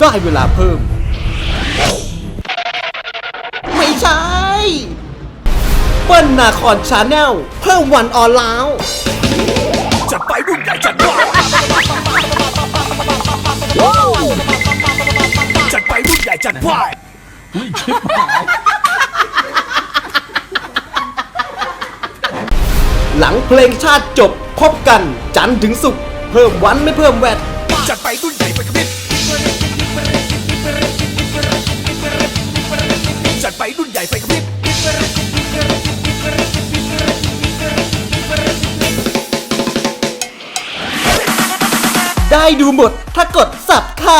ได้เวลาเพิ่ม ไม่ใช่เปิ้ลนาคอนชาแนลเพิ่มวันออนไลน์จัดไปรุ่นใหญ่จัดว่าจัดไปรุ่นใหญ่จัดว่าหลังเพลงชาติจบพบกัน จันทร์ถึงศุกร์เพิ่มวันไม่เพิ่มแวด รุ่นใหญ่ไปกระพริบได้ดูหมดถ้ากดสับใคร